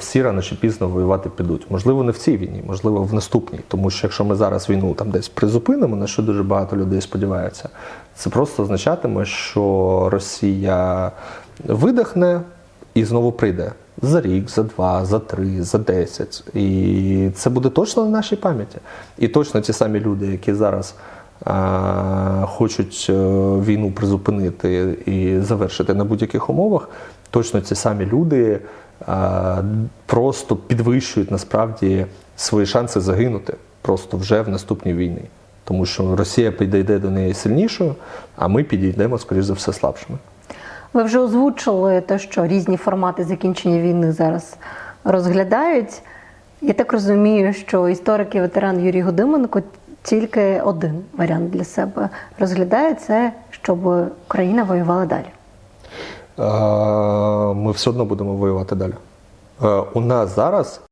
Всі рано чи пізно воювати підуть. Можливо, не в цій війні, можливо, в наступній. Тому що якщо ми зараз війну там десь призупинимо, на що дуже багато людей сподіваються, це просто означатиме, що Росія видихне і знову прийде за рік, за два, за три, за десять. І це буде точно на нашій пам'яті. І точно ті самі люди, які зараз а, хочуть е, війну призупинити і завершити на будь-яких умовах, точно ці самі люди просто підвищують насправді свої шанси загинути просто вже в наступній війні. Тому що Росія підійде до неї сильнішою, а ми підійдемо, скоріш за все, слабшими. Ви вже озвучили те, що різні формати закінчення війни зараз розглядають. Я так розумію, що історик і ветеран Юрій Годименко тільки один варіант для себе розглядає це, щоб Україна воювала далі. Все одно будемо воювати далі. Е, У нас зараз